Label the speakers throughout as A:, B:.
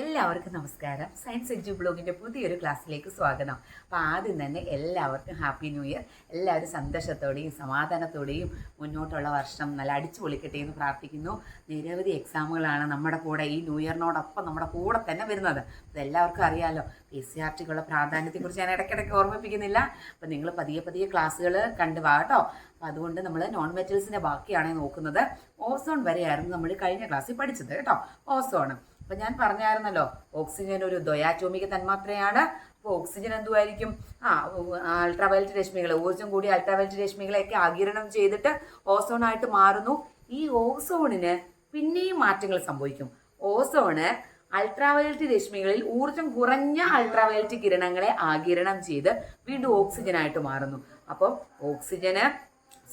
A: എല്ലാവർക്കും നമസ്കാരം. സയൻസ് എഡ്ജു ബ്ലോഗിന്റെ പുതിയൊരു ക്ലാസ്സിലേക്ക് സ്വാഗതം. അപ്പോൾ ആദ്യം തന്നെ എല്ലാവർക്കും ഹാപ്പി ന്യൂ ഇയർ എല്ലാവരും സന്തോഷത്തോടെയും സമാധാനത്തോടെയും മുന്നോട്ടുള്ള വർഷം നല്ല അടിച്ചു പൊളിക്കട്ടെ എന്ന് പ്രാർത്ഥിക്കുന്നു. നിരവധി എക്സാമുകളാണ് നമ്മുടെ കൂടെ ഈ ന്യൂ ഇയറിനോടൊപ്പം നമ്മുടെ കൂടെ തന്നെ വരുന്നത്. അതെല്ലാവർക്കും അറിയാമല്ലോ പി സി ആർ ടിക്കുള്ള പ്രാധാന്യത്തെക്കുറിച്ച് ഞാൻ ഇടയ്ക്കിടയ്ക്ക് ഓർമ്മിപ്പിക്കുന്നില്ല. അപ്പോൾ നിങ്ങൾ പതിയെ പതിയെ ക്ലാസ്സുകൾ കണ്ടു വാ കേട്ടോ. അപ്പോൾ അതുകൊണ്ട് നമ്മൾ നോൺ മെറ്റൽസിന്റെ ബാക്കിയാണ് നോക്കുന്നത്. ഓസോൺ വരെയായിരുന്നു നമ്മൾ കഴിഞ്ഞ ക്ലാസ്സിൽ പഠിച്ചത് കേട്ടോ. ഓസോൺ അപ്പൊ ഞാൻ പറഞ്ഞായിരുന്നല്ലോ ഓക്സിജൻ ഒരു ദ്വയാറ്റോമിക തന്മാത്രയാണ്. അപ്പോൾ ഓക്സിജൻ എന്തുമായിരിക്കും ആ അൾട്രാവയലറ്റ് രശ്മികൾ ഊർജം കൂടി അൾട്രാവയലറ്റ് രശ്മികളെയൊക്കെ ആകിരണം ചെയ്തിട്ട് ഓസോൺ ആയിട്ട് മാറുന്നു. ഈ ഓസോണിന് പിന്നെയും മാറ്റങ്ങൾ സംഭവിക്കും. ഓസോണ് അൾട്രാവയലറ്റ് രശ്മികളിൽ ഊർജം കുറഞ്ഞ അൾട്രാവയലറ്റ് കിരണങ്ങളെ ആകിരണം ചെയ്ത് വീണ്ടും ഓക്സിജനായിട്ട് മാറുന്നു. അപ്പം ഓക്സിജന്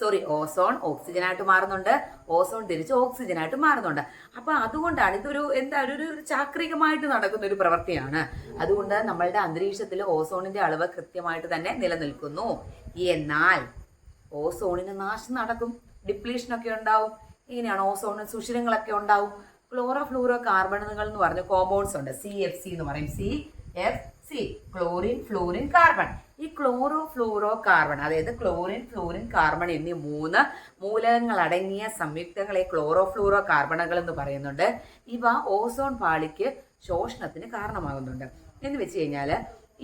A: സോറി ഓസോൺ ഓക്സിജനായിട്ട് മാറുന്നുണ്ട്. ഓസോൺ തിരിച്ച് ഓക്സിജനായിട്ട് മാറുന്നുണ്ട്. അപ്പൊ അതുകൊണ്ടാണ് ഇതൊരു എന്താ ഒരു ചാക്രികമായിട്ട് നടക്കുന്ന ഒരു പ്രവൃത്തിയാണ് അതുകൊണ്ട് നമ്മളുടെ അന്തരീക്ഷത്തിൽ ഓസോണിന്റെ അളവ് കൃത്യമായിട്ട് തന്നെ നിലനിൽക്കുന്നു. എന്നാൽ ഓസോണിന് നാശം നടക്കും. ഡിപ്ലീഷൻ ഒക്കെ ഉണ്ടാവും. ഇങ്ങനെയാണ് ഓസോണിന് സുഷിരങ്ങളൊക്കെ ഉണ്ടാവും. ക്ലോറോ ഫ്ലൂറോ കാർബണുകൾ എന്ന് പറഞ്ഞ കോമ്പൗണ്ട്സ് ഉണ്ട്. സി എഫ് സി എന്ന് പറയും. C F C chlorine fluorine carbon ഈ ക്ലോറോ ഫ്ലൂറോ കാർബൺ അതായത് ക്ലോറിൻ ഫ്ലൂറിൻ കാർബൺ എന്നീ മൂന്ന് മൂലകങ്ങൾ അടങ്ങിയ സംയുക്തങ്ങളെ ക്ലോറോ ഫ്ലൂറോ കാർബണുകൾ എന്ന് പറയുന്നുണ്ട്. ഇവ ഓസോൺ പാളിക്ക് ശോഷണത്തിന് കാരണമാകുന്നുണ്ട്. എന്ന് വെച്ച് കഴിഞ്ഞാൽ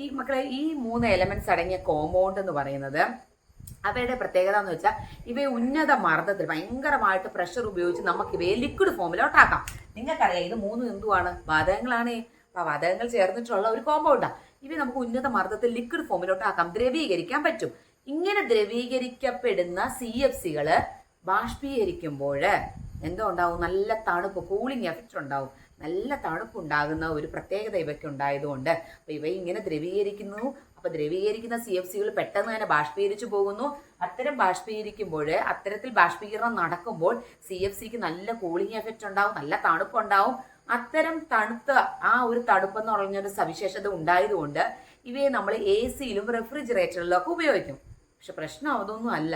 A: ഈ മക്കളെ ഈ മൂന്ന് എലമെന്റ്സ് അടങ്ങിയ കോമ്പൗണ്ട് എന്ന് പറയുന്നത് അവയുടെ പ്രത്യേകത എന്ന് വെച്ചാൽ ഇവയെ ഉന്നത മർദ്ദത്തിൽ ഭയങ്കരമായിട്ട് പ്രഷർ ഉപയോഗിച്ച് നമുക്ക് ഇവയെ ലിക്വിഡ് ഫോമിലോട്ടാക്കാം നിങ്ങൾക്കറിയാം ഇത് മൂന്നും എന്തുവാണ്? വാതകങ്ങളാണ്. അപ്പോൾ വാതകങ്ങൾ ചേർന്നിട്ടുള്ള ഒരു കോമ്പൗണ്ടാണ് ഇവ നമുക്ക് ഉന്നത മർദ്ദത്തിൽ ലിക്വിഡ് ഫോമിലോട്ട് ആക്കാം. ദ്രവീകരിക്കാൻ പറ്റും. ഇങ്ങനെ ദ്രവീകരിക്കപ്പെടുന്ന സി എഫ് സികൾ ബാഷ്പീകരിക്കുമ്പോൾ എന്തോ ഉണ്ടാവും? നല്ല തണുപ്പ് കൂളിംഗ് എഫക്റ്റ് ഉണ്ടാവും. നല്ല തണുപ്പുണ്ടാകുന്ന ഒരു പ്രത്യേകത ഇവയ്ക്ക് ഉണ്ടായതുകൊണ്ട്. അപ്പൊ ഇവ ഇങ്ങനെ ദ്രവീകരിക്കുന്നു. അപ്പൊ ദ്രവീകരിക്കുന്ന സി എഫ് സികൾ പെട്ടെന്ന് തന്നെ ബാഷ്പീകരിച്ചു പോകുന്നു. അത്തരം ബാഷ്പീകരിക്കുമ്പോൾ അത്തരത്തിൽ ബാഷ്പീകരണം നടക്കുമ്പോൾ സി എഫ് സിക്ക് നല്ല കൂളിംഗ് എഫക്റ്റ് ഉണ്ടാവും നല്ല തണുപ്പുണ്ടാവും. അത്തരം തണുത്ത ആ ഒരു തണുപ്പ് എന്ന് പറഞ്ഞൊരു സവിശേഷത ഉണ്ടായതുകൊണ്ട് ഇവയെ നമ്മൾ എ സിയിലും റെഫ്രിജറേറ്ററിലും ഒക്കെ ഉപയോഗിക്കും. പക്ഷെ പ്രശ്നം അതൊന്നും അല്ല.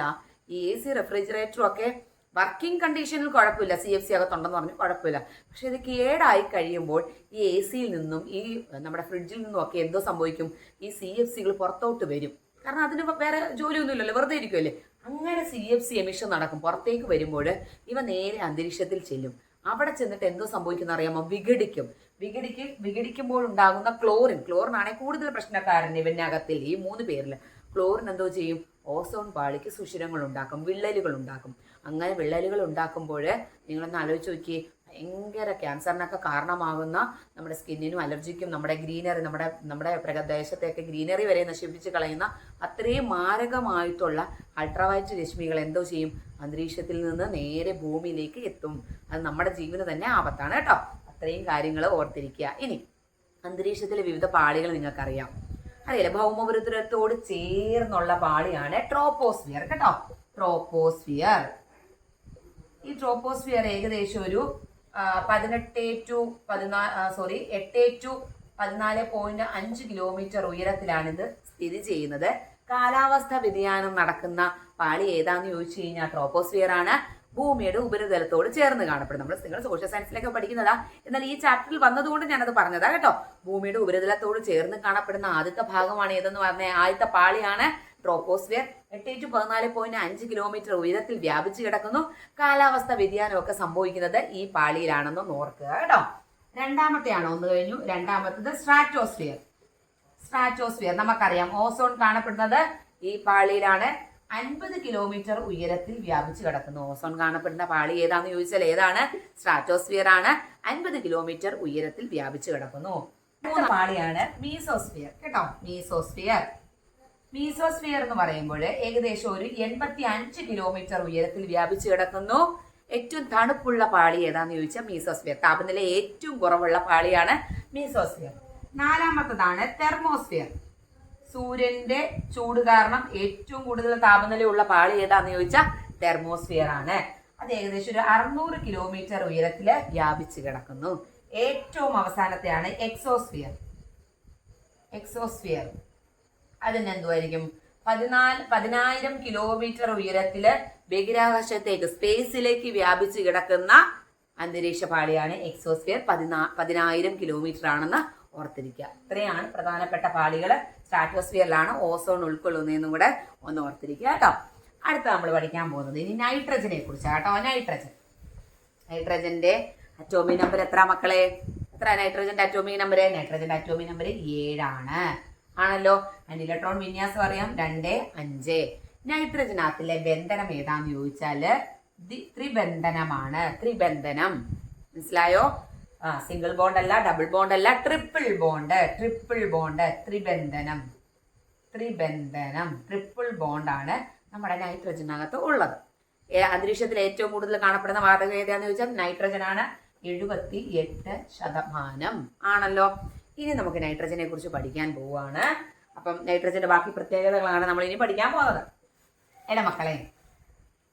A: ഈ എ സി റെഫ്രിജറേറ്ററും ഒക്കെ വർക്കിംഗ് കണ്ടീഷനിൽ കുഴപ്പമില്ല. സി എഫ് സി അകത്തുണ്ടെന്ന് പറഞ്ഞു കുഴപ്പമില്ല. പക്ഷെ ഇത് കേടായി കഴിയുമ്പോൾ ഈ എ സിയിൽ നിന്നും ഈ നമ്മുടെ ഫ്രിഡ്ജിൽ നിന്നും ഒക്കെ എന്തോ സംഭവിക്കും? ഈ സി എഫ് സികൾ പുറത്തോട്ട് വരും. കാരണം അതിന് വേറെ ജോലിയൊന്നുമില്ലല്ലോ വെറുതെ ഇരിക്കുമല്ലേ അങ്ങനെ സി എഫ് സി എമിഷൻ നടക്കും. പുറത്തേക്ക് വരുമ്പോൾ ഇവ നേരെ അന്തരീക്ഷത്തിൽ ചെല്ലും. അവിടെ ചെന്നിട്ട് എന്തോ സംഭവിക്കുന്ന അറിയാമോ? വിഘടിക്കും. വിഘടിക്ക് വിഘടിക്കുമ്പോൾ ഉണ്ടാകുന്ന ക്ലോറിൻ. ക്ലോറിൻ ആണെങ്കിൽ കൂടുതൽ പ്രശ്നക്കാരൻ ഇവനകത്തിൽ. ഈ മൂന്ന് പേരിൽ ക്ലോറിൻ എന്തോ ചെയ്യും? ഓസോൺ പാളിക്ക് സുഷിരങ്ങൾ ഉണ്ടാക്കും വിള്ളലുകൾ ഉണ്ടാക്കും. അങ്ങനെ വിള്ളലുകൾ ഉണ്ടാക്കുമ്പോൾ നിങ്ങളൊന്ന് ആലോചിച്ച് നോക്കിയേ ഭയങ്കര ക്യാൻസറിനൊക്കെ കാരണമാകുന്ന നമ്മുടെ സ്കിന്നിനും അലർജിക്കും നമ്മുടെ ഗ്രീനറി നമ്മുടെ നമ്മുടെ പ്രദേശത്തെയൊക്കെ ഗ്രീനറി വരെ നശിപ്പിച്ച് കളയുന്ന അത്രയും മാരകമായിട്ടുള്ള അൾട്രാവയറ്റ് രശ്മികൾ എന്തോ ചെയ്യും? അന്തരീക്ഷത്തിൽ നിന്ന് നേരെ ഭൂമിയിലേക്ക് എത്തും. അത് നമ്മുടെ ജീവന് തന്നെ ആപത്താണ് കേട്ടോ. അത്രയും കാര്യങ്ങൾ ഓർത്തിരിക്കുക. ഇനി അന്തരീക്ഷത്തിലെ വിവിധ പാളികൾ നിങ്ങൾക്കറിയാം. അറിയില്ല? ഭൗമോപരിതലത്തോട് ചേർന്നുള്ള പാളിയാണ് ട്രോപ്പോസ്ഫിയർ കേട്ടോ. ട്രോപ്പോസ്ഫിയർ. ഈ ട്രോപ്പോസ്ഫിയർ ഏകദേശം ഒരു പതിനെട്ട് ടു പതിനാ സോറി എട്ട് ടു പതിനാല് പോയിന്റ് അഞ്ച് കിലോമീറ്റർ ഉയരത്തിലാണിത് സ്ഥിതി ചെയ്യുന്നത്. കാലാവസ്ഥ വ്യതിയാനം നടക്കുന്ന പാളി ഏതാന്ന് ചോദിച്ചു കഴിഞ്ഞാൽ ട്രോപ്പോസ്ഫിയർ ആണ്. ഭൂമിയുടെ ഉപരിതലത്തോട് ചേർന്ന് കാണപ്പെടും നമ്മൾ നിങ്ങൾ സോഷ്യൽ സയൻസിലൊക്കെ പഠിക്കുന്നതാ. എന്നാൽ ഈ ചാപ്റ്ററിൽ വന്നതുകൊണ്ട് ഞാനത് പറഞ്ഞതാ കേട്ടോ. ഭൂമിയുടെ ഉപരിതലത്തോട് ചേർന്ന് കാണപ്പെടുന്ന ആദ്യത്തെ ഭാഗമാണ് ഏതെന്ന് പറഞ്ഞ ആദ്യത്തെ പാളിയാണ് ട്രോപ്പോസ്ഫിയർ എട്ട് ടു പതിനാല് പോയിന്റ് അഞ്ച് കിലോമീറ്റർ ഉയരത്തിൽ വ്യാപിച്ചു കിടക്കുന്നു. കാലാവസ്ഥ വ്യതിയാനമൊക്കെ സംഭവിക്കുന്നത് ഈ പാളിയിലാണെന്ന് ഓർക്കുക കേട്ടോ. രണ്ടാമത്തെയാണ് ഒന്ന് കഴിഞ്ഞു. രണ്ടാമത്തത് സ്ട്രാറ്റോസ്ഫിയർ സ്ട്രാറ്റോസ്ഫിയർ നമുക്കറിയാം ഓസോൺ കാണപ്പെടുന്നത് ഈ പാളിയിലാണ്. അൻപത് കിലോമീറ്റർ ഉയരത്തിൽ വ്യാപിച്ചു കിടക്കുന്നു. ഓസോൺ കാണപ്പെടുന്ന പാളി ഏതാന്ന് ചോദിച്ചാൽ ഏതാണ്? സ്ട്രാറ്റോസ്ഫിയർ ആണ്. അൻപത് കിലോമീറ്റർ ഉയരത്തിൽ വ്യാപിച്ചു കിടക്കുന്നു. മൂന്ന് പാളിയാണ് മീസോസ്ഫിയർ കേട്ടോ? മീസോസ്ഫിയർ മീസോസ്ഫിയർ എന്ന് പറയുമ്പോൾ ഏകദേശം ഒരു എൺപത്തി അഞ്ച് കിലോമീറ്റർ ഉയരത്തിൽ വ്യാപിച്ചു കിടക്കുന്നു. ഏറ്റവും തണുപ്പുള്ള പാളി ഏതാന്ന് ചോദിച്ചാൽ മീസോസ്ഫിയർ താപനില ഏറ്റവും കുറവുള്ള പാളിയാണ് മീസോസ്ഫിയർ നാലാമത്തതാണ് തെർമോസ്ഫിയർ സൂര്യന്റെ ചൂട് കാരണം ഏറ്റവും കൂടുതൽ താപനിലയുള്ള പാളി ഏതാന്ന് ചോദിച്ചാൽ തെർമോസ്ഫിയർ ആണ്. അത് ഏകദേശം ഒരു അറുന്നൂറ് കിലോമീറ്റർ ഉയരത്തിൽ വ്യാപിച്ചു കിടക്കുന്നു. ഏറ്റവും അവസാനത്തെയാണ് എക്സോസ്ഫിയർ എക്സോസ്ഫിയർ അതിന് എന്തുമായിരിക്കും പതിനാല് പതിനായിരം കിലോമീറ്റർ ഉയരത്തിൽ ബഹിരാകാശത്തേക്ക് സ്പേസിലേക്ക് വ്യാപിച്ചു കിടക്കുന്ന അന്തരീക്ഷ പാളിയാണ് എക്സോസ്ഫിയർ പതിനാ പതിനായിരം കിലോമീറ്റർ ആണെന്ന് ഓർത്തിരിക്കുക. ഇത്രയാണ് പ്രധാനപ്പെട്ട പാളികൾ സ്ട്രാറ്റോസ്ഫിയറിലാണ് ഓസോൺ ഉൾക്കൊള്ളുന്നതെന്നും കൂടെ ഒന്ന് ഓർത്തിരിക്കുക കേട്ടോ. അടുത്ത നമ്മൾ പഠിക്കാൻ പോകുന്നത് ഇനി നൈട്രജനെ കുറിച്ചാണ് കേട്ടോ. നൈട്രജൻ നൈട്രജന്റെ അറ്റോമി നമ്പർ എത്ര മക്കളെ? എത്ര നൈട്രജന്റെ അറ്റോമിക് നമ്പർ നൈട്രജന്റെ അറ്റോമിക് നമ്പർ ഏഴാണ്. ആണല്ലോ? അതിന് ഇലക്ട്രോൺ വിന്യാസം അറിയാം. രണ്ട് അഞ്ച്. നൈട്രജനകത്തിലെ ബന്ധനം ഏതാന്ന് ചോദിച്ചാൽ ത്രിബന്ധനമാണ്. ത്രിബന്ധനം. മനസ്സിലായോ? ആ സിംഗിൾ ബോണ്ട് അല്ല ഡബിൾ ബോണ്ട് അല്ല ട്രിപ്പിൾ ബോണ്ട് ട്രിപ്പിൾ ബോണ്ട് ത്രിബന്ധനം. ത്രിബന്ധനം ട്രിപ്പിൾ ബോണ്ടാണ് നമ്മുടെ നൈട്രജനകത്ത് ഉള്ളത്. അന്തരീക്ഷത്തിൽ ഏറ്റവും കൂടുതൽ കാണപ്പെടുന്ന വാതകം ഏതാന്ന് ചോദിച്ചാൽ നൈട്രജൻ ആണ്. എഴുപത്തി എട്ട് ശതമാനം ആണല്ലോ. ഇനി നമുക്ക് നൈട്രജനെ കുറിച്ച് പഠിക്കാൻ പോവുകയാണ് അപ്പം നൈട്രജന്റെ ബാക്കി പ്രത്യേകതകളാണ് നമ്മൾ ഇനി പഠിക്കാൻ പോകുന്നത്. എടാ മക്കളെ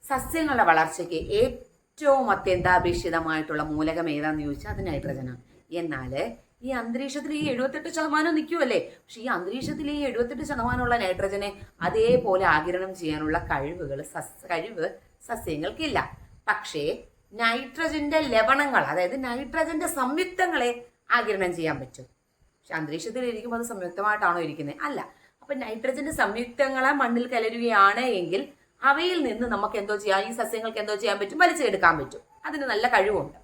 A: സസ്യങ്ങളുടെ വളർച്ചയ്ക്ക് ഏറ്റവും അത്യന്താപേക്ഷിതമായിട്ടുള്ള മൂലകം ഏതാന്ന് ചോദിച്ചാൽ അത് നൈട്രജനാണ്. എന്നാൽ ഈ അന്തരീക്ഷത്തിൽ ഈ എഴുപത്തെട്ട് ശതമാനം നിൽക്കുമല്ലേ പക്ഷെ ഈ അന്തരീക്ഷത്തിൽ ഈ എഴുപത്തെട്ട് ശതമാനമുള്ള നൈട്രജനെ അതേപോലെ ആകിരണം ചെയ്യാനുള്ള കഴിവുകൾ സസ് കഴിവ് സസ്യങ്ങൾക്കില്ല. പക്ഷേ നൈട്രജന്റെ ലവണങ്ങൾ അതായത് നൈട്രജന്റെ സംയുക്തങ്ങളെ ആകിരണം ചെയ്യാൻ പറ്റും. പക്ഷെ അന്തരീക്ഷത്തിൽ ഇരിക്കുമ്പോൾ അത് സംയുക്തമായിട്ടാണോ ഇരിക്കുന്നത് അല്ല. അപ്പൊ നൈട്രജന്റെ സംയുക്തങ്ങളെ മണ്ണിൽ കലരുകയാണ് എങ്കിൽ അവയിൽ നിന്ന് നമുക്ക് എന്തോ ചെയ്യാം ഈ സസ്യങ്ങൾക്ക് എന്തോ ചെയ്യാൻ പറ്റും വലിച്ചെടുക്കാൻ പറ്റും. അതിന് നല്ല കഴിവുണ്ട്.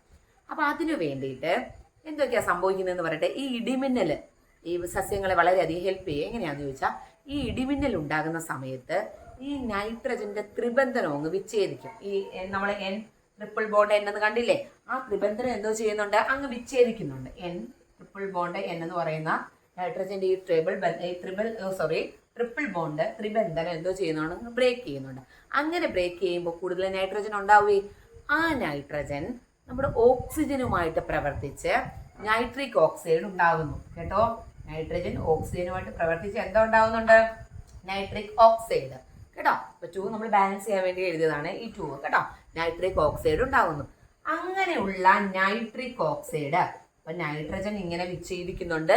A: അപ്പൊ അതിനു വേണ്ടിയിട്ട് എന്തൊക്കെയാ സംഭവിക്കുന്നതെന്ന് പറയട്ടെ. ഈ ഇടിമിന്നൽ ഈ സസ്യങ്ങളെ വളരെയധികം ഹെൽപ്പ് ചെയ്യുക എങ്ങനെയാന്ന് ചോദിച്ചാൽ ഈ ഇടിമിന്നൽ ഉണ്ടാകുന്ന സമയത്ത് ഈ നൈട്രജന്റെ ത്രിബന്ധനം അങ്ങ് വിച്ഛേദിക്കും. ഈ നമ്മൾ എൻ ട്രിപ്പിൾ ബോണ്ട് എൻ എന്ന് കണ്ടില്ലേ? ആ ത്രിബന്ധനം എന്തോ ചെയ്യുന്നുണ്ട്? അങ്ങ് വിച്ഛേദിക്കുന്നുണ്ട്. എൻ ട്രിപ്പിൾ ബോണ്ട് എൻ എന്ന് പറയുന്ന നൈട്രജന്റെ ഈ ട്രിബിൾ ഈ ത്രിബിൾ സോറി ട്രിപ്പിൾ ബോണ്ട് ത്രിബന്ധനം എന്തോ ചെയ്യുന്നതാണ് ബ്രേക്ക് ചെയ്യുന്നുണ്ട്. അങ്ങനെ ബ്രേക്ക് ചെയ്യുമ്പോൾ കൂടുതൽ നൈട്രജൻ ഉണ്ടാവുകയെ ആ നൈട്രജൻ നമ്മുടെ ഓക്സിജനുമായിട്ട് പ്രവർത്തിച്ച് നൈട്രിക് ഓക്സൈഡ് ഉണ്ടാകുന്നു. കേട്ടോ? നൈട്രജൻ ഓക്സിജനുമായിട്ട് പ്രവർത്തിച്ച് എന്താ ഉണ്ടാകുന്നുണ്ട്? നൈട്രിക് ഓക്സൈഡ് കേട്ടോ? അപ്പൊ ടൂ നമ്മൾ ബാലൻസ് ചെയ്യാൻ വേണ്ടി എഴുതിയതാണ് ഈ ടൂ കേട്ടോ? നൈട്രിക് ഓക്സൈഡ് ഉണ്ടാകുന്നു. അങ്ങനെയുള്ള നൈട്രിക് ഓക്സൈഡ് അപ്പൊ നൈട്രജൻ ഇങ്ങനെ വിച്ഛേദിക്കുന്നുണ്ട്.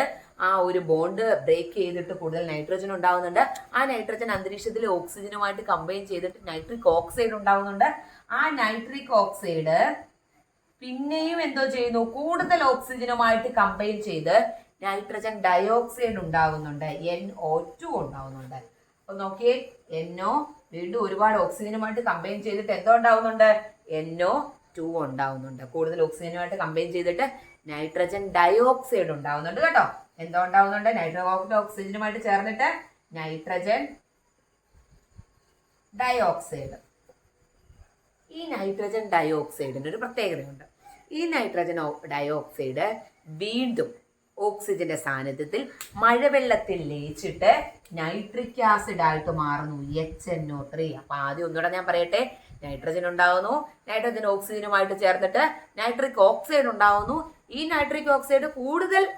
A: ആ ഒരു ബോണ്ട് ബ്രേക്ക് ചെയ്തിട്ട് കൂടുതൽ നൈട്രജൻ ഉണ്ടാവുന്നുണ്ട്. ആ നൈട്രജൻ അന്തരീക്ഷത്തിൽ ഓക്സിജനുമായിട്ട് കമ്പൈൻ ചെയ്തിട്ട് നൈട്രിക് ഓക്സൈഡ് ഉണ്ടാവുന്നുണ്ട്. ആ നൈട്രിക് ഓക്സൈഡ് പിന്നെയും എന്തോ ചെയ്യുന്നു? കൂടുതൽ ഓക്സിജനുമായിട്ട് കമ്പൈൻ ചെയ്ത് നൈട്രജൻ ഡയോക്സൈഡ് ഉണ്ടാകുന്നുണ്ട് എൻ ഒ ടു ഉണ്ടാകുന്നുണ്ട് അപ്പൊ നോക്കിയേ എന്നോ വീണ്ടും ഒരുപാട് ഓക്സിജനുമായിട്ട് കമ്പൈൻ ചെയ്തിട്ട് എന്തോ ഉണ്ടാവുന്നുണ്ട്? എന്നോ ടു ഉണ്ടാവുന്നുണ്ട്. കൂടുതൽ ഓക്സിജനുമായിട്ട് കമ്പൈൻ ചെയ്തിട്ട് നൈട്രജൻ ഡയോക്സൈഡ് ഉണ്ടാവുന്നുണ്ട് കേട്ടോ. എന്തോ ഉണ്ടാവുന്നുണ്ട്? നൈട്രോക്സിഡ് ഓക്സിജനുമായിട്ട് ചേർന്നിട്ട് നൈട്രജൻ ഡയോക്സൈഡ് ഈ നൈട്രജൻ ഡയോക്സൈഡിന് ഒരു പ്രത്യേകതയുണ്ട്. ഈ നൈട്രജൻ ഡയോക്സൈഡ് വീണ്ടും ഓക്സിജന്റെ സാന്നിധ്യത്തിൽ മഴവെള്ളത്തിൽ ലയിച്ചിട്ട് നൈട്രിക് ആസിഡ് ആയിട്ട് മാറുന്നു. എച്ച് എൻ ഒ ത്രീ അപ്പൊ ആദ്യം ഒന്നുകൂടെ ഞാൻ പറയട്ടെ. നൈട്രജൻ ഉണ്ടാവുന്നു. നൈട്രജൻ ഓക്സിജനുമായിട്ട് ചേർന്നിട്ട് നൈട്രിക് ഓക്സൈഡ് ഉണ്ടാവുന്നു. ഈ നൈട്രിക് ഓക്സൈഡ് കൂടുതൽ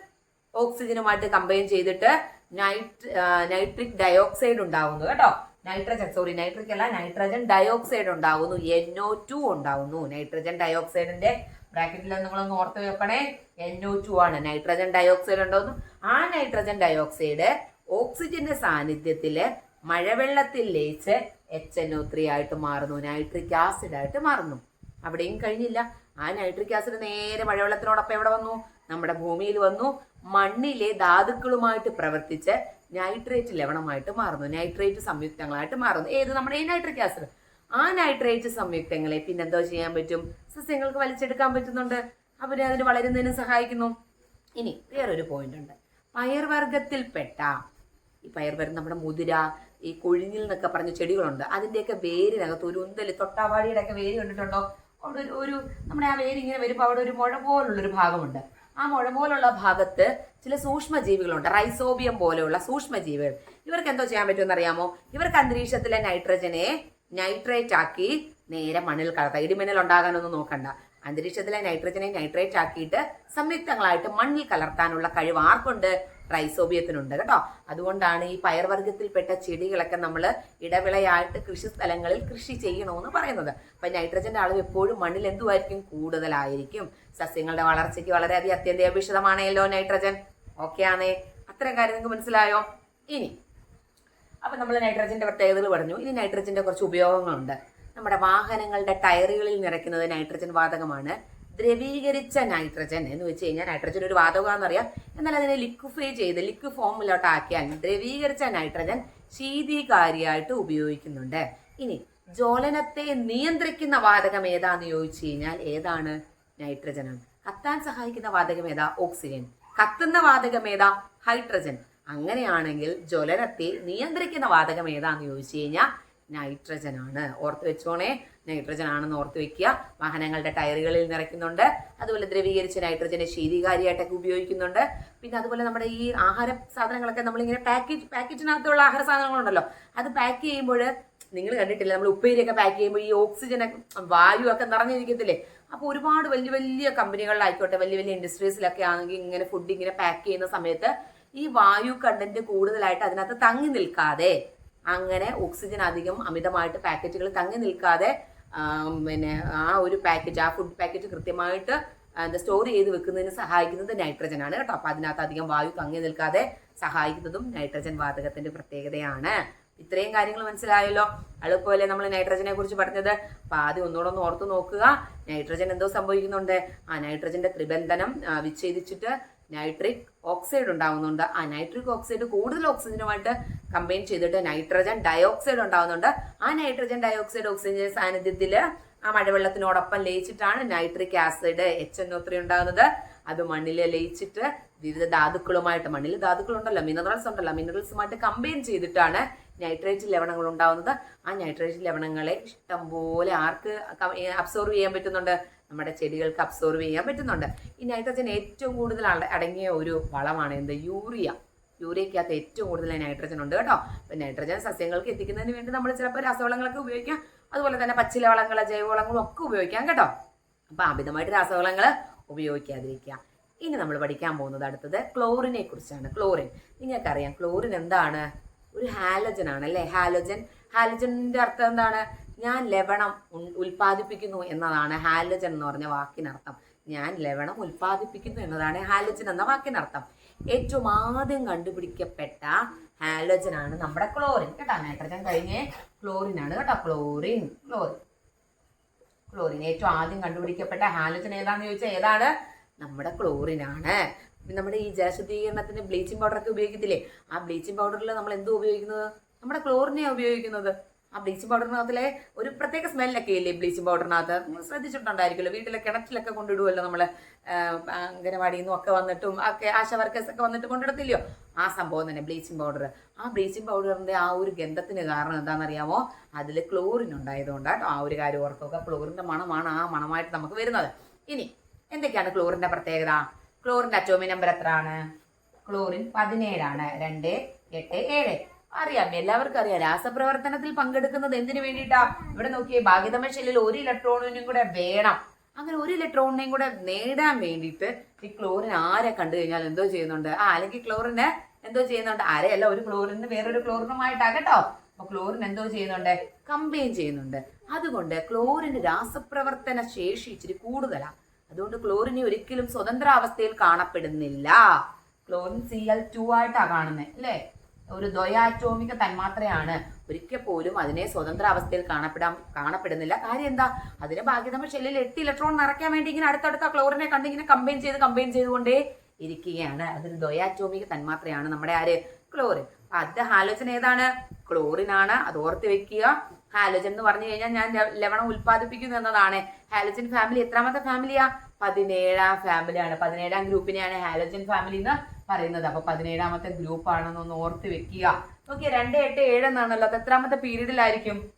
A: ഓക്സിജനുമായിട്ട് കമ്പൈൻ ചെയ്തിട്ട് നൈട്ര നൈട്രിക് ഡയോക്സൈഡ് ഉണ്ടാവുന്നു കേട്ടോ. നൈട്രജൻ സോറി നൈട്രിക് അല്ല നൈട്രജൻ ഡയോക്സൈഡ് ഉണ്ടാവുന്നു. എൻഒ ടു ഉണ്ടാവുന്നു. നൈട്രജൻ ഡയോക്സൈഡിന്റെ ബ്രാക്കറ്റിൽ നിങ്ങളൊന്ന് ഓർത്ത് വെക്കണേ. എൻഒ ടു ആണ്. നൈട്രജൻ ഡയോക്സൈഡ് ഉണ്ടാവുന്നു ആ നൈട്രജൻ ഡയോക്സൈഡ് ഓക്സിജന്റെ സാന്നിധ്യത്തിൽ മഴവെള്ളത്തിൽ ലയിച്ച് എച്ച് എൻ ഒ ത്രീ ആയിട്ട് മാറുന്നു. നൈട്രിക് ആസിഡ് ആയിട്ട് മാറുന്നു. അവിടെയും കഴിഞ്ഞില്ല. ആ നൈട്രിക് ആസിഡ് നേരെ മഴവെള്ളത്തിനോടൊപ്പം എവിടെ വന്നു? നമ്മുടെ ഭൂമിയിൽ വന്നു. മണ്ണിലെ ധാതുക്കളുമായിട്ട് പ്രവർത്തിച്ച് നൈട്രേറ്റ് ലവണമായിട്ട് മാറുന്നു. നൈട്രേറ്റ് സംയുക്തങ്ങളായിട്ട് മാറുന്നു. ഏത്? നമ്മുടെ ഈ നൈട്രിക് ആസിഡ് ആ നൈട്രേറ്റ് സംയുക്തങ്ങളെ പിന്നെ പിന്നെന്തോ ചെയ്യാൻ പറ്റും? സസ്യങ്ങൾക്ക് വലിച്ചെടുക്കാൻ പറ്റുന്നുണ്ട്. അവരെ അതിന് വളരുന്നതിന് സഹായിക്കുന്നു. ഇനി വേറൊരു പോയിന്റ് ഉണ്ട്. പയർവർഗത്തിൽപ്പെട്ട ഈ പയർവർഗം നമ്മുടെ മുതിര ഈ കൊഴിഞ്ഞിൽ എന്നൊക്കെ പറഞ്ഞ ചെടികളുണ്ട്. അതിന്റെയൊക്കെ വേരിനകത്ത് ഒരു ഉന്തൽ തൊട്ടാവാടിയുടെ ഒക്കെ വേര് കണ്ടിട്ടുണ്ടോ? അവിടെ ഒരു- ഒരു നമ്മുടെ ആ വേര് ഇങ്ങനെ വരുമ്പോൾ അവിടെ ഒരു മുഴ പോലുള്ളൊരു ഭാഗമുണ്ട്. ആ മുഴ പോലുള്ള ഭാഗത്ത് ചില സൂക്ഷ്മജീവികളുണ്ട്. റൈസോബിയം പോലെയുള്ള സൂക്ഷ്മജീവികൾ. ഇവർക്ക് എന്തോ ചെയ്യാൻ പറ്റുമെന്ന് അറിയാമോ? ഇവർക്ക് അന്തരീക്ഷത്തിലെ നൈട്രജനെ നൈട്രേറ്റ് ആക്കി നേരെ മണ്ണിൽ കലർത്താം. ഇടിമിന്നൽ ഉണ്ടാകാനൊന്നും നോക്കണ്ട. അന്തരീക്ഷത്തിലെ നൈട്രജനെ നൈട്രേറ്റ് ആക്കിയിട്ട് സംയുക്തങ്ങളായിട്ട് മണ്ണിൽ കലർത്താനുള്ള കഴിവ് ആർക്കുണ്ട്? റൈസോബിയത്തിനുണ്ട് കേട്ടോ. അതുകൊണ്ടാണ് ഈ പയർവർഗത്തിൽപ്പെട്ട ചെടികളൊക്കെ നമ്മൾ ഇടവിളയായിട്ട് കൃഷി സ്ഥലങ്ങളിൽ കൃഷി ചെയ്യണമെന്ന് പറയുന്നത്. അപ്പം നൈട്രജന്റെ അളവ് എപ്പോഴും മണ്ണിൽ എന്തുമായിരിക്കും കൂടുതലായിരിക്കും. സസ്യങ്ങളുടെ വളർച്ചയ്ക്ക് വളരെയധികം അത്യന്താപേക്ഷിതമാണല്ലോ നൈട്രജൻ. ഓക്കെ ആണേ. അത്രയും കാര്യം നിങ്ങൾക്ക് മനസ്സിലായോ? ഇനി. അപ്പൊ നമ്മൾ നൈട്രജന്റെ പ്രത്യേകതകൾ പറഞ്ഞു. ഇനി നൈട്രജന്റെ കുറച്ച് ഉപയോഗങ്ങളുണ്ട്. നമ്മുടെ വാഹനങ്ങളുടെ ടയറുകളിൽ നിറയ്ക്കുന്നത് നൈട്രജൻ വാതകമാണ്. ദ്രവീകരിച്ച നൈട്രജൻ എന്ന് വെച്ച് കഴിഞ്ഞാൽ നൈട്രജൻ ഒരു വാതകമാണെന്നറിയാം എന്നാൽ അതിനെ ലിക്വിഫൈ ചെയ്ത് ലിക്വിഡ് ഫോമിലോട്ടാക്കിയാൽ ദ്രവീകരിച്ച നൈട്രജൻ ശീതീകാരിയായിട്ട് ഉപയോഗിക്കുന്നുണ്ട്. ഇനി ജ്വലനത്തെ നിയന്ത്രിക്കുന്ന വാതകം ഏതാന്ന് ചോദിച്ചു കഴിഞ്ഞാൽ ഏതാണ്? നൈട്രജനാണ് കത്താൻ സഹായിക്കുന്ന വാതകം ഏതാ? ഓക്സിജൻ കത്തുന്ന വാതകം ഏതാ? ഹൈഡ്രജൻ അങ്ങനെയാണെങ്കിൽ ജ്വലനത്തെ നിയന്ത്രിക്കുന്ന വാതകം ഏതാന്ന് ചോദിച്ചു കഴിഞ്ഞാൽ നൈട്രജൻ ആണ് ഓർത്ത് വെച്ചോണേ നൈട്രജൻ ആണെന്ന് ഓർത്ത് വെക്കുക. വാഹനങ്ങളുടെ ടയറുകളിൽ നിറയ്ക്കുന്നുണ്ട്. അതുപോലെ ദ്രവീകരിച്ച നൈട്രജനെ ശീതീകാരിയായിട്ടൊക്കെ ഉപയോഗിക്കുന്നുണ്ട്. പിന്നെ അതുപോലെ നമ്മുടെ ഈ ആഹാര സാധനങ്ങളൊക്കെ നമ്മളിങ്ങനെ പാക്കേജ് പാക്കറ്റിനകത്തുള്ള ആഹാര സാധനങ്ങളുണ്ടല്ലോ. അത് പാക്ക് ചെയ്യുമ്പോൾ നിങ്ങൾ കണ്ടിട്ടില്ല നമ്മൾ ഉപ്പേരിയൊക്കെ പാക്ക് ചെയ്യുമ്പോൾ ഈ ഓക്സിജൻ വായു ഒക്കെ നിറഞ്ഞിരിക്കത്തില്ലേ? അപ്പോൾ ഒരുപാട് വലിയ വലിയ കമ്പനികളിലായിക്കോട്ടെ വലിയ വലിയ ഇൻഡസ്ട്രീസിലൊക്കെ ആണെങ്കിൽ ഇങ്ങനെ ഫുഡ് ഇങ്ങനെ പാക്ക് ചെയ്യുന്ന സമയത്ത് ഈ വായു കണ്ടന്റ് കൂടുതലായിട്ട് അതിനകത്ത് തങ്ങി നിൽക്കാതെ അങ്ങനെ ഓക്സിജൻ അധികം അമിതമായിട്ട് പാക്കറ്റുകൾ തങ്ങി നിൽക്കാതെ പിന്നെ ആ ഒരു പാക്കറ്റ് ആ ഫുഡ് പാക്കറ്റ് കൃത്യമായിട്ട് എന്താ സ്റ്റോർ ചെയ്ത് വെക്കുന്നതിന് സഹായിക്കുന്നത് നൈട്രജൻ ആണ് കേട്ടോ. അപ്പൊ അതിനകത്ത് അധികം വായു തങ്ങി നിൽക്കാതെ സഹായിക്കുന്നതും നൈട്രജൻ വാതകത്തിന്റെ പ്രത്യേകതയാണ്. ഇത്രയും കാര്യങ്ങൾ മനസ്സിലായല്ലോ. അതുപോലെ നമ്മൾ നൈട്രജനെ കുറിച്ച് പറഞ്ഞത്. അപ്പൊ ആദ്യം ഒന്നുകൂടെ ഒന്ന് ഓർത്ത് നോക്കുക. നൈട്രജൻ എന്തോ സംഭവിക്കുന്നുണ്ട്. ആ നൈട്രജന്റെ ത്രിബന്ധനം വിച്ഛേദിച്ചിട്ട് നൈട്രിക് ഓക്സൈഡ് ഉണ്ടാകുന്നുണ്ട് ആ നൈട്രിക് ഓക്സൈഡ് കൂടുതൽ ഓക്സിജനുമായിട്ട് കമ്പൈൻ ചെയ്തിട്ട് നൈട്രജൻ ഡയോക്സൈഡ് ഉണ്ടാകുന്നുണ്ട് ആ നൈട്രജൻ ഡയോക്സൈഡ് ഓക്സിജന്റെ സാന്നിധ്യത്തിൽ ആ മഴവെള്ളത്തിനോടൊപ്പം ലയിച്ചിട്ടാണ് nitric acid H N O three ഉണ്ടാകുന്നത്. അത് മണ്ണിൽ ലയിച്ചിട്ട് വിവിധ ധാതുക്കളുമായിട്ട് മണ്ണിൽ ധാതുക്കളുണ്ടല്ലോ മിനറൽസ് ഉണ്ടല്ലോ മിനറൽസുമായിട്ട് കമ്പൈൻ ചെയ്തിട്ടാണ് നൈട്രേറ്റ് ലവണങ്ങൾ ഉണ്ടാവുന്നത്. ആ നൈട്രേറ്റ് ലവണങ്ങളെ ഇഷ്ടംപോലെ ആർക്ക് അബ്സോർവ് ചെയ്യാൻ പറ്റുന്നുണ്ട്? നമ്മുടെ ചെടികൾക്ക് അബ്സോർവ് ചെയ്യാൻ പറ്റുന്നുണ്ട്. ഈ നൈട്രജൻ ഏറ്റവും കൂടുതൽ അട- അടങ്ങിയ ഒരു വളമാണ് എന്ത്? യൂറിയ. യൂറിയക്കകത്ത് ഏറ്റവും കൂടുതൽ നൈട്രജൻ ഉണ്ട് കേട്ടോ. അപ്പൊ നൈട്രജൻ സസ്യങ്ങൾക്ക് എത്തിക്കുന്നതിന് വേണ്ടി നമ്മൾ ചിലപ്പോൾ രാസവളങ്ങളൊക്കെ ഉപയോഗിക്കാം. അതുപോലെ തന്നെ പച്ചില വളങ്ങൾ ജൈവവളങ്ങളും ഒക്കെ ഉപയോഗിക്കാം കേട്ടോ. അപ്പൊ അമിതമായിട്ട് രാസവളങ്ങൾ ഉപയോഗിക്കാതിരിക്കുക. ഇനി നമ്മൾ പഠിക്കാൻ പോകുന്നത് അടുത്തത് ക്ലോറിനെ കുറിച്ചാണ്. ക്ലോറിൻ. നിങ്ങൾക്കറിയാം ക്ലോറിൻ എന്താണ്? ഒരു ഹാലജൻ ആണ് അല്ലേ? ഹാലജൻ ഹാലജന്റെ അർത്ഥം എന്താണ്? ഞാൻ ലവണം ഉൽപ്പാദിപ്പിക്കുന്നു എന്നതാണ് ഹാലജൻ എന്ന് പറഞ്ഞ വാക്കിനർത്ഥം. ഞാൻ ലവണം ഉൽപ്പാദിപ്പിക്കുന്നു എന്നതാണ് ഹാലജൻ എന്ന വാക്കിനർത്ഥം. ഏറ്റവും ആദ്യം കണ്ടുപിടിക്കപ്പെട്ട ഹാലജൻ ആണ് നമ്മുടെ ക്ലോറിൻ. കേട്ടോ നൈട്രജൻ കഴിഞ്ഞ് ക്ലോറിൻ ആണ് കേട്ടോ ക്ലോറിൻ ക്ലോറിൻ. ക്ലോറിൻ. ഏറ്റവും ആദ്യം കണ്ടുപിടിക്കപ്പെട്ട ഹാലജൻ ഏതാണെന്ന് ചോദിച്ചാൽ ഏതാണ്? നമ്മുടെ ക്ലോറിൻ ആണ്. നമ്മുടെ ഈ ജലശുദ്ധീകരണത്തിന് ബ്ലീച്ചിങ് പൗഡർ ഒക്കെ ഉപയോഗിക്കത്തില്ലേ? ആ ബ്ലീച്ചിങ് പൗഡറിൽ നമ്മൾ എന്തോ ഉപയോഗിക്കുന്നത് നമ്മുടെ ക്ലോറിനെയാണ് ഉപയോഗിക്കുന്നത്. ആ ബ്ലീച്ചിങ് പൗഡറിനകത്തിലെ ഒരു പ്രത്യേക സ്മെല്ലൊക്കെ ഇല്ലേ ബ്ലീച്ചിങ് പൗഡറിനകത്ത്? നിങ്ങൾ ശ്രദ്ധിച്ചിട്ടുണ്ടായിരിക്കുമല്ലോ. വീട്ടിലെ കിണറ്റിലൊക്കെ കൊണ്ടിടുമല്ലോ നമ്മൾ അംഗനവാടിയിൽ നിന്നും ഒക്കെ വന്നിട്ടും ഒക്കെ ആശ വർക്കേഴ്സ് ഒക്കെ വന്നിട്ട് കൊണ്ടിടത്തില്ലയോ? ആ സംഭവം തന്നെ ബ്ലീച്ചിങ് പൗഡർ. ആ ബ്ലീച്ചിങ് പൗഡറിന്റെ ആ ഒരു ഗന്ധത്തിന് കാരണം എന്താണെന്നറിയാമോ? അതിൽ ക്ലോറിൻ ഉണ്ടായതുകൊണ്ടാട്ടോ ആ ഒരു കാര്യം ഓർക്കുക ക്ലോറിന്റെ മണമാണ് ആ മണമായിട്ട് നമുക്ക് വരുന്നത്. ഇനി എന്തൊക്കെയാണ് ക്ലോറിന്റെ പ്രത്യേകത? ക്ലോറിന്റെ അറ്റോമി നമ്പർ എത്രയാണ് ക്ലോറിൻ പതിനേഴാണ്. രണ്ട് എട്ട് ഏഴ്. അറിയാം എല്ലാവർക്കും അറിയാം. രാസപ്രവർത്തനത്തിൽ പങ്കെടുക്കുന്നത് എന്തിനു വേണ്ടിയിട്ടാ? ഇവിടെ നോക്കിയേ ഭാഗ്യതമ ഷെല്ലിൽ ഒരു ഇലക്ട്രോണിനും കൂടെ വേണം. അങ്ങനെ ഒരു ഇലക്ട്രോണിനെയും കൂടെ നേടാൻ വേണ്ടിയിട്ട് ഈ ക്ലോറിൻ ആരെ കണ്ടു കഴിഞ്ഞാൽ എന്തോ ചെയ്യുന്നുണ്ട്? ആ അല്ലെങ്കിൽ ക്ലോറിന് എന്തോ ചെയ്യുന്നുണ്ട്? ആരെയല്ല ഒരു ക്ലോറിന് വേറൊരു ക്ലോറിനുമായിട്ടാ കേട്ടോ. അപ്പൊ ക്ലോറിൻ എന്തോ ചെയ്യുന്നുണ്ട്? കമ്പയിൻ ചെയ്യുന്നുണ്ട്. അതുകൊണ്ട് ക്ലോറിന് രാസപ്രവർത്തന ശേഷി ഇച്ചിരി കൂടുതലാണ് അതുകൊണ്ട് ക്ലോറിനെ ഒരിക്കലും സ്വതന്ത്ര അവസ്ഥയിൽ കാണപ്പെടുന്നില്ല. ക്ലോറിൻ സി എൽ ടു ആയിട്ടാ കാണുന്നത് അല്ലേ? ഒരു ദ്വയാറ്റോമിക തന്മാത്രയാണ്. ഒരിക്കൽ പോലും അതിനെ സ്വതന്ത്ര അവസ്ഥയിൽ കാണപ്പെടാൻ കാണപ്പെടുന്നില്ല. കാര്യം എന്താ? അതിനെ നമ്മൾ ഷെല്ലിൽ എട്ട് ഇലക്ട്രോൺ നിറയ്ക്കാൻ വേണ്ടി ഇങ്ങനെ അടുത്തടുത്ത ക്ലോറിനെ കണ്ട് ഇങ്ങനെ കമ്പൈൻ ചെയ്ത് കമ്പൈൻ ചെയ്തുകൊണ്ടേ ഇരിക്കുകയാണ്. അതൊരു ദ്വയാറ്റോമിക തന്മാത്രയാണ്. നമ്മുടെ ആര്? ക്ലോറിൻ അത് ഹാലോജൻ ഏതാണ്? ക്ലോറിൻ ആണ്. അത് ഓർത്ത് വെക്കുക. ഹാലോജൻ എന്ന് പറഞ്ഞു കഴിഞ്ഞാൽ ഞാൻ ലവണം ഉൽപ്പാദിപ്പിക്കുന്നു എന്നതാണ്. ഹാലോജൻ ഫാമിലി എത്രാമത്തെ ഫാമിലിയാ പതിനേഴാം ഫാമിലിയാണ് പതിനേഴാം ഗ്രൂപ്പിനെയാണ് ഹാലോജൻ ഫാമിലി എന്ന് പറയുന്നത്. അപ്പൊ പതിനേഴാമത്തെ ഗ്രൂപ്പ് ആണെന്നൊന്ന് ഓർത്ത് വെക്കുക. ഓക്കെ രണ്ട് എട്ട് ഏഴ് എന്നാണല്ലോ അത് എത്രാമത്തെ പീരീഡിലായിരിക്കും?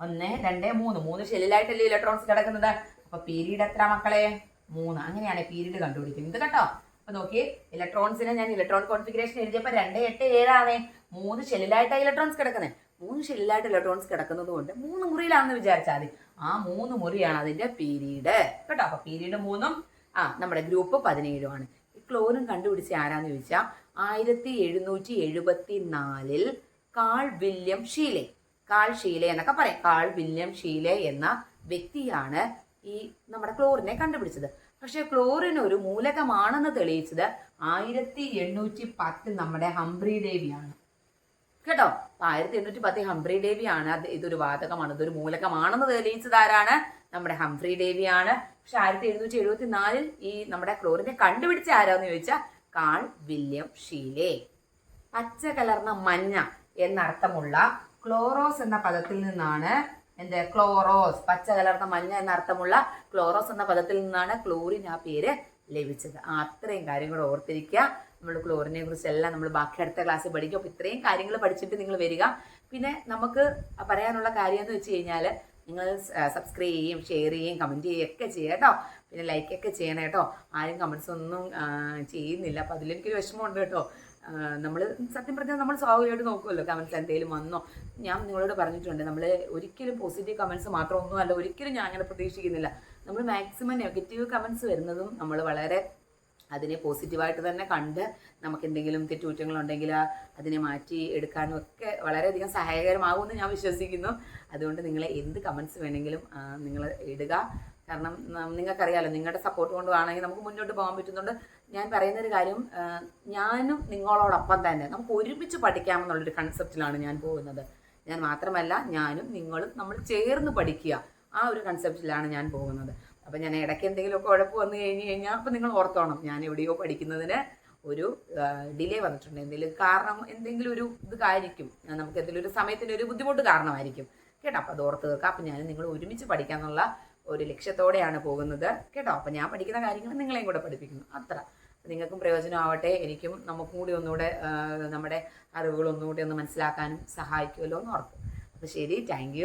A: ഒന്ന് രണ്ട് മൂന്ന്. മൂന്ന് ഷെല്ലിലായിട്ടല്ലേ ഇലക്ട്രോൺസ് കിടക്കുന്നത്? അപ്പൊ പീരീഡ് എത്ര മക്കളെ? മൂന്ന്. അങ്ങനെയാണ് പീരീഡ് കണ്ടുപിടിക്കുന്നത്. കേട്ടോ അപ്പൊ നോക്കി ഇലക്ട്രോൺസിനെ ഞാൻ ഇലക്ട്രോൺ കോൺഫിഗറേഷൻ എഴുതിയപ്പോ രണ്ട് എട്ട് ഏഴാണേ. മൂന്ന് ഷെല്ലിലായിട്ടാണ് ഇലക്ട്രോൺസ് കിടക്കുന്നത്. മൂന്ന് ഷെല്ലിലായിട്ട് ഇലക്ട്രോൺസ് കിടക്കുന്നത് കൊണ്ട് മൂന്ന് മുറിയിലാണെന്ന് വിചാരിച്ചാൽ മതി. ആ മൂന്ന് മുറിയാണ് അതിന്റെ പീരീഡ്. കേട്ടോ? അപ്പൊ പീരീഡ് മൂന്നും ആ നമ്മുടെ ഗ്രൂപ്പ് പതിനേഴുമാണ് ക്ലോറിൻ കണ്ടുപിടിച്ച ആരാന്ന് ചോദിച്ചാൽ ആയിരത്തി എഴുന്നൂറ്റി എഴുപത്തി നാലിൽ Karl William Scheele. Karl Scheele എന്നൊക്കെ പറയാം. കാൾ വില്യം ഷീലെ എന്ന വ്യക്തിയാണ് ഈ നമ്മുടെ ക്ലോറിനെ കണ്ടുപിടിച്ചത്. പക്ഷെ ക്ലോറിൻ ഒരു മൂലകമാണെന്ന് തെളിയിച്ചത് ആയിരത്തി എണ്ണൂറ്റി പത്തിൽ നമ്മുടെ ഹംബ്രി ദേവിയാണ്. കേട്ടോ? ആയിരത്തി എണ്ണൂറ്റി പത്തിൽ ഹംബ്രി ദേവിയാണ്. ഇതൊരു വാതകമാണ്. ഇതൊരു മൂലകമാണെന്ന് തെളിയിച്ചത് ആരാണ്? നമ്മുടെ ഹംഫ്രി ഡേവിയാണ് പക്ഷെ ആയിരത്തി എഴുന്നൂറ്റി എഴുപത്തി നാലിൽ ഈ നമ്മുടെ ക്ലോറിനെ കണ്ടുപിടിച്ച ആരാന്ന് ചോദിച്ചാൽ കാൾ വില്യം ഷീലേ. പച്ച കലർന്ന മഞ്ഞ എന്നർത്ഥമുള്ള ക്ലോറോസ് എന്ന പദത്തിൽ നിന്നാണ് എന്ത്? ക്ലോറോസ്. പച്ച കലർന്ന മഞ്ഞ എന്നർത്ഥമുള്ള ക്ലോറോസ് എന്ന പദത്തിൽ നിന്നാണ് ക്ലോറിൻ ആ പേര് ലഭിച്ചത്. ആ അത്രയും കാര്യങ്ങൾ ഓർത്തിരിക്കുക. നമ്മൾ ക്ലോറിനെ കുറിച്ചെല്ലാം നമ്മൾ ബാക്കി അടുത്ത ക്ലാസ്സിൽ പഠിക്കും. അപ്പോൾ ഇത്രയും കാര്യങ്ങൾ പഠിച്ചിട്ട് നിങ്ങൾ വരിക. പിന്നെ നമുക്ക് പറയാനുള്ള കാര്യം എന്ന് വെച്ച് കഴിഞ്ഞാൽ നിങ്ങൾ സബ്സ്ക്രൈബ് ചെയ്യും ഷെയർ ചെയ്യും കമന്റ് ചെയ്യുകയും ഒക്കെ ചെയ്യുക കേട്ടോ. പിന്നെ ലൈക്കൊക്കെ ചെയ്യണം കേട്ടോ. ആരും കമൻസ് ഒന്നും ചെയ്യുന്നില്ല. അപ്പോൾ അതിലെനിക്കൊരു വിഷമമുണ്ട് കേട്ടോ. നമ്മൾ സത്യം പറഞ്ഞാൽ നമ്മൾ സ്വാഭാവികമായിട്ട് നോക്കുമല്ലോ കമൻസ് എന്തെങ്കിലും വന്നോ. ഞാൻ നിങ്ങളോട് പറഞ്ഞിട്ടുണ്ട് നമ്മൾ ഒരിക്കലും പോസിറ്റീവ് കമൻസ് അല്ല ഒരിക്കലും ഞാൻ അങ്ങനെ പ്രതീക്ഷിക്കുന്നില്ല. നമ്മൾ മാക്സിമം നെഗറ്റീവ് കമൻസ് വരുന്നതും നമ്മൾ വളരെ അതിനെ പോസിറ്റീവായിട്ട് തന്നെ കണ്ട് നമുക്ക് എന്തെങ്കിലും തെറ്റുകുറ്റങ്ങളുണ്ടെങ്കിൽ അതിനെ മാറ്റി എടുക്കാനും ഒക്കെ വളരെയധികം സഹായകരമാകുമെന്ന് ഞാൻ വിശ്വസിക്കുന്നു. അതുകൊണ്ട് നിങ്ങൾ എന്ത് കമൻസ് വേണമെങ്കിലും നിങ്ങൾ ഇടുക. കാരണം നിങ്ങൾക്കറിയാലോ നിങ്ങളുടെ സപ്പോർട്ട് കൊണ്ടുവാണെങ്കിൽ നമുക്ക് മുന്നോട്ട് പോകാൻ പറ്റുന്നുണ്ട്. ഞാൻ പറയുന്ന ഒരു കാര്യം ഞാനും നിങ്ങളോടൊപ്പം തന്നെ നമുക്ക് ഒരുമിച്ച് പഠിക്കാമെന്നുള്ളൊരു കൺസെപ്റ്റിലാണ് ഞാൻ പോകുന്നത്. ഞാൻ മാത്രമല്ല ഞാനും നിങ്ങളും നമ്മൾ ചേർന്ന് പഠിക്കുക ആ ഒരു കൺസെപ്റ്റിലാണ് ഞാൻ പോകുന്നത്. അപ്പം ഞാൻ ഇടയ്ക്ക് എന്തെങ്കിലുമൊക്കെ ഉഴപ്പ് വന്നു കഴിഞ്ഞ് കഴിഞ്ഞാൽ അപ്പം നിങ്ങൾ ഓർത്തോണം. ഞാൻ എവിടെയോ പഠിക്കുന്നതിന് ഒരു ഡിലേ വന്നിട്ടുണ്ട്. എന്തെങ്കിലും കാരണം എന്തെങ്കിലും ഒരു ഇത് ആയിരിക്കും നമുക്ക് എന്തെങ്കിലും ഒരു സമയത്തിന് ഒരു ബുദ്ധിമുട്ട് കാരണമായിരിക്കും. കേട്ടോ? അപ്പോൾ അത് ഓർത്ത് തീർക്കാം. അപ്പം ഞാൻ നിങ്ങൾ ഒരുമിച്ച് പഠിക്കാമെന്നുള്ള ഒരു ലക്ഷ്യത്തോടെയാണ് പോകുന്നത്. കേട്ടോ? അപ്പം ഞാൻ പഠിക്കുന്ന കാര്യങ്ങൾ നിങ്ങളെയും കൂടെ പഠിപ്പിക്കുന്നു. അത്ര. നിങ്ങൾക്കും പ്രയോജനമാവട്ടെ എനിക്കും നമുക്കും കൂടി ഒന്നുകൂടെ നമ്മുടെ അറിവുകൾ ഒന്നുകൂടി ഒന്ന് മനസ്സിലാക്കാനും സഹായിക്കുമല്ലോ എന്ന് ഓർക്കും. അപ്പോൾ ശരി. താങ്ക്